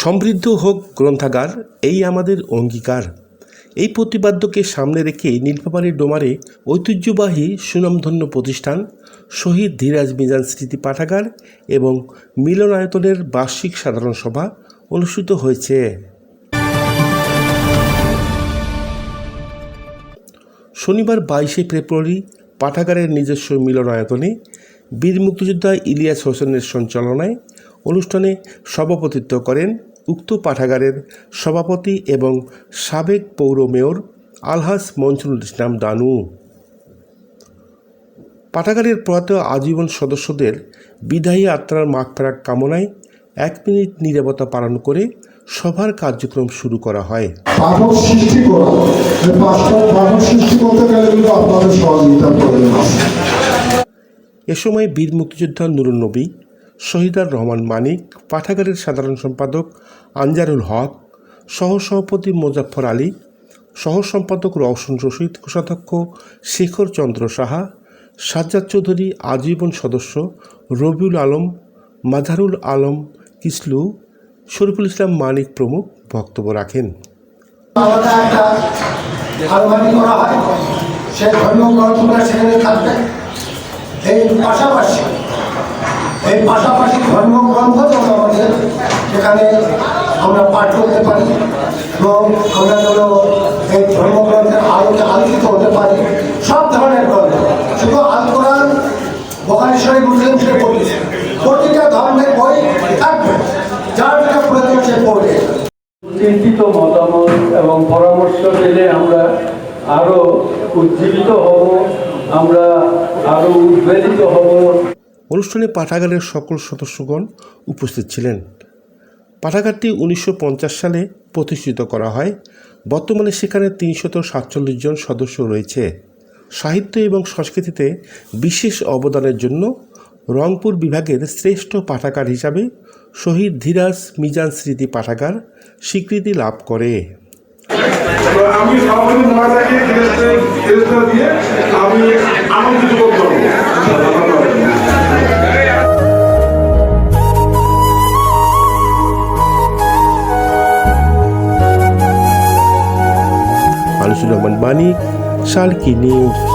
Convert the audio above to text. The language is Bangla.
সমৃদ্ধ হোক গ্রন্থাগার, এই আমাদের অঙ্গীকার। এই প্রতিপাদ্যকে সামনে রেখে নীলফামারীর ডোমারে ঐতিহ্যবাহী সুনামধন্য প্রতিষ্ঠান, শহীদ ধীরাজ মিজান স্মৃতি পাঠাগার এবং মিলনায়তনের বার্ষিক সাধারণ সভা অনুষ্ঠিত হয়েছে। শনিবার বাইশে ফেব্রুয়ারি পাঠাগারের নিজস্ব মিলনায়তনে বীর মুক্তিযোদ্ধা ইলিয়াস হোসেনের সঞ্চালনায় অনুষ্ঠানে সভাপতিত্ব করেন উক্ত পাঠাগারের সভাপতি এবং সাবেক পৌর মেয়র আলহাস মনসুরুল ইসলাম দানু। পাঠাগারের প্রয়াত আজীবন সদস্যদের বিদায়ী আত্মার মাগফেরাক কামনায় এক মিনিট নীরবতা পালন করে সভার কার্যক্রম শুরু করা হয়। সৃষ্টি করা। সৃষ্টি করতে গেলে কিন্তু আপনাদের সহযোগিতা প্রয়োজন এ সময় বীর মুক্তিযোদ্ধা নুরুল নবী শহীদার রহমান মানিক, পাঠাগারের সাধারণ সম্পাদক আনজারুল হক সহ সভাপতি মোজাফফর আলী সহ সম্পাদক রওশন রশিদ, কোষাধ্যক্ষ শেখর চন্দ্র সাহা, সাজ্জাদ চৌধুরী আজীবন সদস্য রবিউল আলম, মাজারুল আলম কিসলু, শরীফুল ইসলাম মানিক প্রমুখ বক্তব্য রাখেন। সেখানে থাকবে। এই পাশাপাশি এই পাশাপাশি ধর্মীয় গ্রন্থ যেন আমাদের সেখানে আমরা পাঠ করতে পারি এবং আমরা যেন এই ধর্মগ্রন্থের আলোকে আলোকিত হতে পারি। সব ধরনের গ্রন্থ শুধু আল কোরআন, বোখারি মুসলিম সে পড়তেছে প্রতিটা ধর্মের বই থাকবে, যার যেটা প্রয়োজন সে পড়বে। চিন্তিত মতামত এবং পরামর্শ পেলে আমরা আরও উজ্জীবিত হব, আমরা আরও উদ্বেলিত হব। অনুষ্ঠানে পাঠাগারের সকল সদস্যগণ উপস্থিত ছিলেন। পাঠাগারটি উনিশশো পঞ্চাশ সালে প্রতিষ্ঠিত করা হয়। বর্তমানে সেখানে তিনশত সাতচল্লিশ জন সদস্য রয়েছে। সাহিত্য এবং সংস্কৃতিতে বিশেষ অবদানের জন্য রংপুর বিভাগের শ্রেষ্ঠ পাঠাগার হিসাবে শহীদ ধীরাজ মিজান স্মৃতি পাঠাগার স্বীকৃতি লাভ করে। আমি আনিসুর রহমান বাণী সালকি নিউজ।